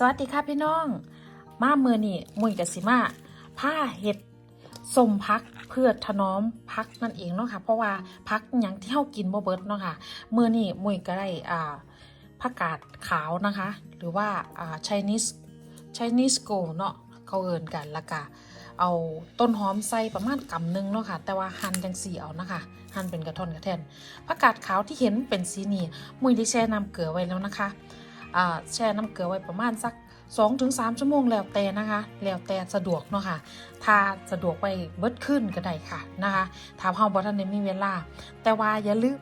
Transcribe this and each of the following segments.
สวัสดีค่ะพี่น้อง มาเมื่อนี่มุยกับสิมาผ้าเห็ดสมพักเพื่อถนอมพักนั่นเองเนาะค่ะเพราะว่าพักอย่างที่เฮากินบ่เบิดเนาะค่ะเมื่อนี่มุยก็ได้อ่าผักกาดขาวนะคะ หรือว่าอ่า Chinese Chinese go เนาะเขาเอินกันละกะเอาต้นหอมใส่ประมาณกำนึงเนาะค่ะ แต่ว่าหั่นจังสีเอานะคะ หั่นเป็นกระท่อนกระแท่นผักกาดขาวที่เห็นเป็นสีนี้มุยได้แช่น้ำเกลือไว้แล้วนะคะ แช่น้ำเกลือไว้ประมาณสัก 2-3 ชั่วโมงแล้วแต่นะคะ แล้วแต่สะดวกเนาะค่ะถ้าสะดวกไปเบิดขึ้นก็ได้ค่ะนะคะถ้าเฮาบ่ทันได้มีเวลา แต่ว่าอย่าลืม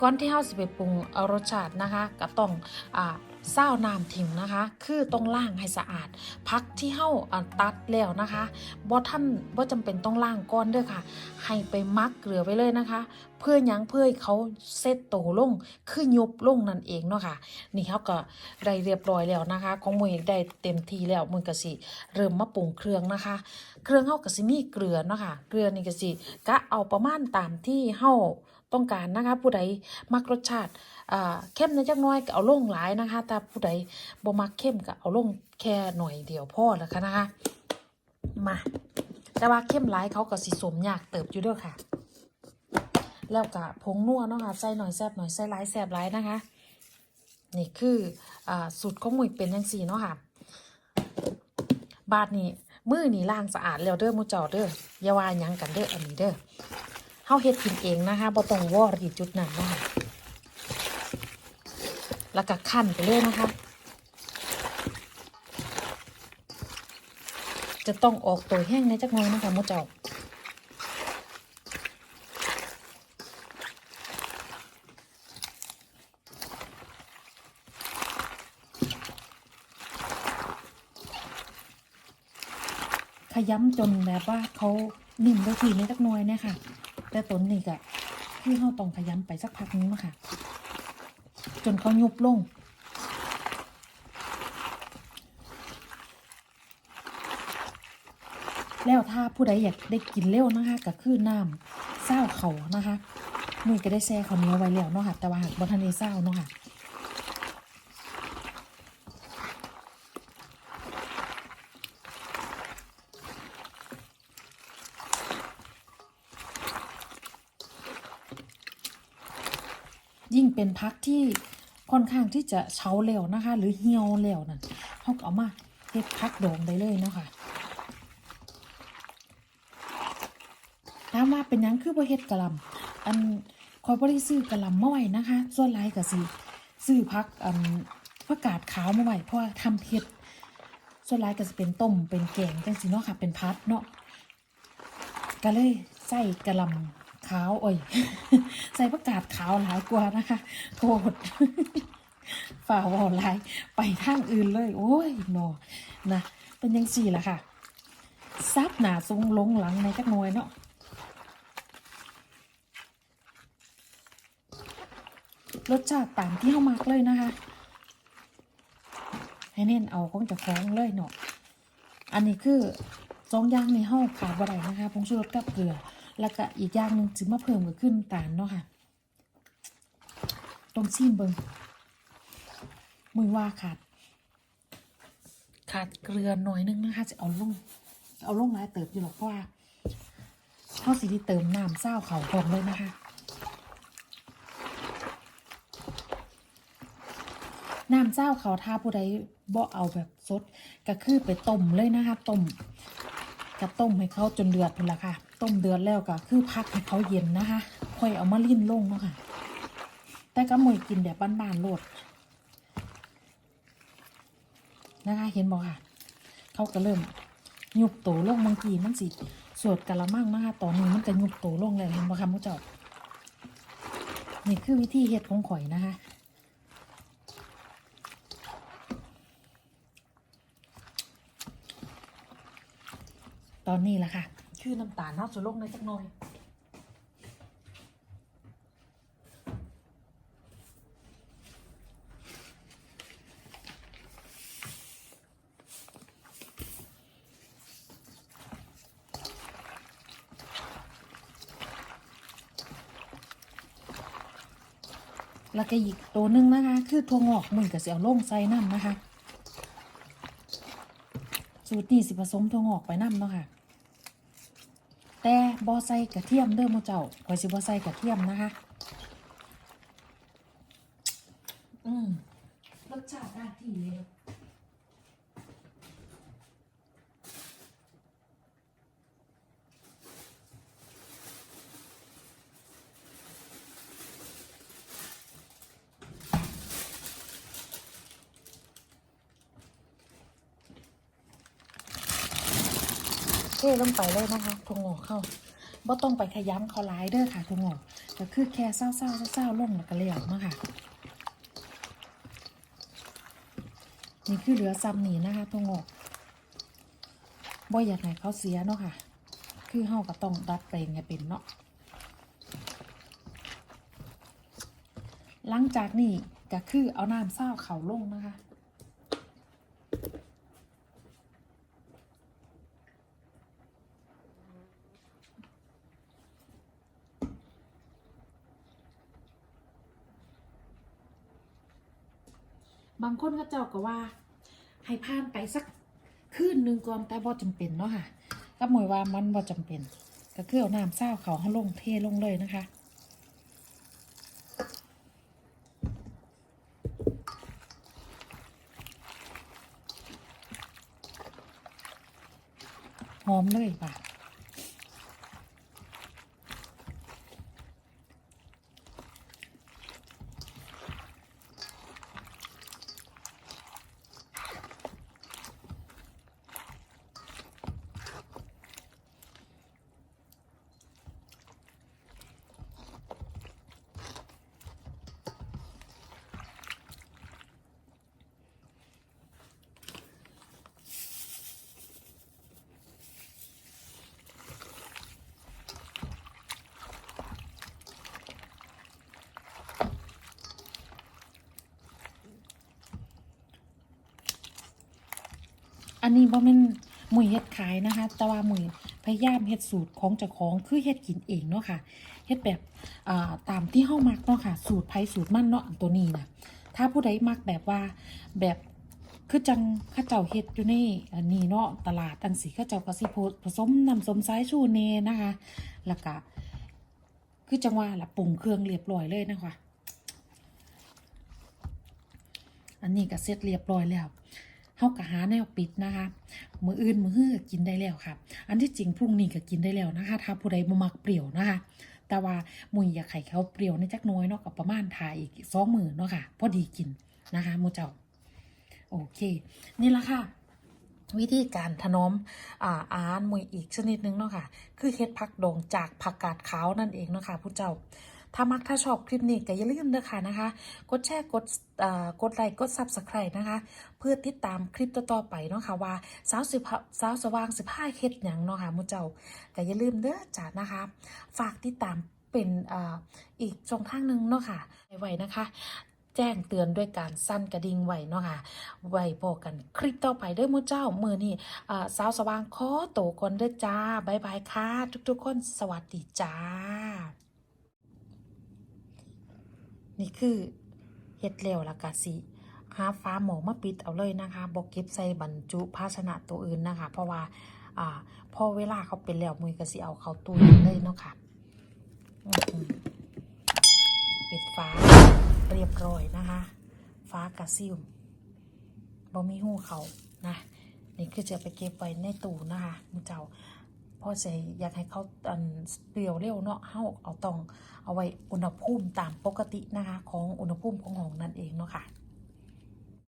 ก่อนที่เฮาสิไปปรุงเอารสชาตินะคะก็ต้องอ่า เศร้าน้ำทิ้งนะคะ คือต้องล้างให้สะอาด พักที่เฮาอ่าตัดแล้วนะคะบ่ท่านบ่จำเป็นต้องล้างก่อนเด้อค่ะ ให้ไปมักเกลือไว้เลยนะคะ เพื่อยังเพื่อให้เขาเซตโตลงคือยบลงนั่นเองเนาะค่ะ นี่เขาก็ได้เรียบร้อยแล้วนะคะ ของมือได้เต็มทีแล้วมือก็สิเริ่มมาปรุงเครื่องนะคะ เครื่องเฮาก็สิมีเกลือเนาะค่ะ เกลือนี่ก็สิกะเอาประมาณตามที่เฮา ต้องการนะคะ ผู้ใดมักรสชาติอ่าเข้มในจักน้อยก็เอาลงหลายนะคะ แต่ผู้ใดบ่มักเข้มก็เอาลงแค่หน่อยเดียวพอแล้วค่ะนะคะมาแต่ว่าเข้มหลายเขาก็สิสมยากเติบอยู่เด้วยค่ะ แล้วก็ผงนัวเนาะค่ะใส่หน่อยแซบหน่อยใส่หลายแซบหลายนะคะ นี่คืออ่าสูตรของหมุยเป็นยังสี่เนาะค่ะ บาทนี้มือนี่ล้างสะอาดแล้วเด้อมูเจ้าเด้ออย่าว่ายังกันเด้ออันนี้เด้อ เฮาเฮ็ดกินเองนะคะบ่ต้องวอรีจุดนั้นนะคะแล้วก็คั่นไปเลยนะคะ จะต้องออกตัวแห้งในจักน่อยนะคะมูเจ้าขย้ำจนแบบว่าเขานิ่มได้ทีนิดจักน่อยเนี่ยค่ะ แต่ต้นนี่ก็คือเขาต้องขย้ำไปสักพักนึงนะคะจนเขายุบลง แล้วถ้าผู้ใดอยากได้กินเร็วนะคะก็คือน้ำเศร้าเขานะคะมือก็ได้แช่เขาวเหนียวไว้แล้วเนาะค่ะแต่ว่าหากบทันได้เศร้าเนาะค่ะ ยิ่งเป็นพักที่ค่อนข้างที่จะเฉาเร็วนะคะ หรือเหี่ยวเร็วนั่นเขาก็เอามาเฮ็ดพักโดองได้เลยเนาะค่ะถามว่าเป็นยังคือบ่เฮ็ดกะหล่ำอันคอยบ่ได้ซื้อกะหล่ำมาไว้นะคะ ส่วนหลายก็สิซื้อพักอันผักกาดขาวมาไว้เพราะว่าทำเฮ็ดส่วนหลายก็สิเป็นต้มเป็นแกงจังซี่เนาะค่ะเป็นพัดเนาะก็เลยใส่กระหลำ ขาวโอ้ยใส่ประกาศขาวหลายกว่านะคะ โทษฝ่าวอลายไปทางอื่นเลย โอ้ยหนอนะเป็นยังสี่ละค่ะซับหนาทรงลงหลังในจักหน่อยเนาะรสชาติตามที่เขามักเลยนะคะ ให้เน้นเอาของจะฟ้องเลยเนาะ อันนี้คือสองอย่างในห้องขาดบ่ได้นะคะผงชูรสกับเกลือ แล้วก็อีกอย่างหนึ่งจึงมาเพิ่มก็ขึ้นตาลเนาะค่ะต้องชิมเบิงมือว่าขาด ขาดเกลือหน่อยนึงนะคะจะเอาลง เอาลงหลายเติบอยู่หรอกเพราะว่าเขาสิที่เติมน้ำเศร้าเขาพร้อมเลยนะคะน้ำเจ้าเขาถ้าผู้ใดบ่เอาแบบสดก็คือไปต้มเลยนะคะต้มก็ต้มให้เขาจนเดือดพุ่นละค่ะ ต้มเดือดแล้วก็คือพักให้เขาเย็นนะคะค่อยเอามาลิ้นลงเนาะค่ะ แต่ก็มวยกินแบบบ้านๆโลดนะคะ เห็นบอกค่ะ เขาก็เริ่มยุบโตลงบางทีมันสิสวดกะละมังนะคะตอนนี้มันก็ยุบโตลงแล้วเห็นบอกค่ะมุจ้านี่คือวิธีเฮ็ดของข่อยนะคะตอนนี้แหละค่ะ คือน้ำตาลเนาะจะลงในจักหน่อยแล้วก็อีกตัวหนึงนะคะ คือถั่วงอกมือกับเสียวล่งใส่น้ำนะคะ สูตรนี้สิผสมถั่วงอกไปน้ำเนาะค่ะ แต่บอใส่กระเทียมเด้อมเจ้าข่อยสิบอใส่กระเทียมนะคะ อืมรสชาติได้ที่เลย เทลงไปเลยนะคะถั่วงอกเข้าบ่ต้องไปขย้ำเขาหลายเด้อค่ะถั่วงอกก็คือแค่เศร้าๆเศร้าๆลงแล้วก็เลี้ยวเนาะค่ะ นี่คือเหลือซ้ำหนีนะคะถั่วงอกบ่อยากให้เขาเสียเนาะค่ะ คือเฮาก็ต้องดัดแปลงให้เป็นเนาะหลังจากนี้ก็คือเอาน้ำเศร้าเขาลงนะคะ บางคนก็เจ้าก็ว่า ให้ผ่านไปสักคืนหนึ่งก่อนแต่บ่จำเป็นเนาะค่ะก็หมายว่ามันบ่จำเป็น ก็คือเอาน้ำเศร้าเขาให้ลงเทลงเลยนะคะหอมเลยป่ะ อันนี้บ่แม่นหมุยเฮ็ดขายนะคะ แต่ว่าหมุยพยายามเฮ็ดสูตรของเจ้าของคือเฮ็ดกินเองเนาะค่ะเฮ็ดแบบอ่าตามที่เฮามักเนาะค่ะ สูตรไผสูตรมันเนาะอันตัวนี้นะถ้าผู้ใดมักแบบว่าแบบคือจังข้าเจ้าเฮ็ดอยู่ในอันนี้เนาะตลาดจังสีข้าเจ้าก็สิผสมน้ำสมสายชูเนนะคะแล้วก็คือจังว่าละปรุงเครื่องเรียบร้อยเลยนะคะอันนี้ก็เสร็จเรียบร้อยแล้ว เฮากะหาแนวปิดนะคะ มืออื่นมือฮื้อกินได้แล้วค่ะ อันที่จริงพรุ่งนี้ก็กินได้แล้วนะคะ ถ้าผู้ใดบ่มักเปรี้ยวนะคะ แต่ว่ามุยอยากไข่เขาเปรี้ยวในจักน้อยเนาะกับประมาณทายอีกสองมือเนาะค่ะ พอดีกินนะคะมูเจ้า โอเค นี่ละค่ะวิธีการถนอมอ่าอาหารมวยอีกชนิดนึงเนาะค่ะ คือเฮ็ดผักดองจากผักกาดขาวนั่นเองเนาะค่ะผู้เจ้า ถ้ามักถ้าชอบคลิปนี้ก็อย่าลืมเด้อค่ะนะคะ กดแชร์กดกดไลค์กด Subscribe นะคะ เพื่อติดตามคลิปต่อๆไปเนาะค่ะว่าสาวสิบสาวสว่างสิบห้าเฮ็ดหยังเนาะค่ะมูเจ้าก็อย่าลืมเด้อจ้านะคะ ฝากติดตามเป็นอีกช่องทางหนึ่งเนาะค่ะไว้นะคะแจ้งเตือนด้วยการสั้นกระดิ่งไว้เนาะค่ะ ไว้พอกันคลิปต่อไปด้อหมูเจ้า มือนี่สาวสว่างขอโตวก่อนเด้อจ้าบายบายค่ะ ทุกๆคนสวัสดีจ้า นี่คือเฮ็ดแล้วละกะสิหาฟ้าหมอมาปิดเอาเลยนะคะบอกเก็บใส่บรรจุภาชนะตัวอื่นนะคะ เพราะว่าอ่าพอเวลาเขาเป็นแล้วมือก็สิเอาเขาตู้เย็นเลยเนาะค่ะปิดฟ้าเรียบร้อยนะคะ ฟ้ากระซิวบ่มีหูเขานะ นี่คือจะไปเก็บไว้ในตู้นะคะมือเจ้า พ่อใจอยากให้เขาอันเปรียวเร็วเนาะเฮาเอาต้องเอาไว้อุณหภูมิตามปกตินะคะ ของอุณหภูมิของห้องนั่นเองเนาะค่ะ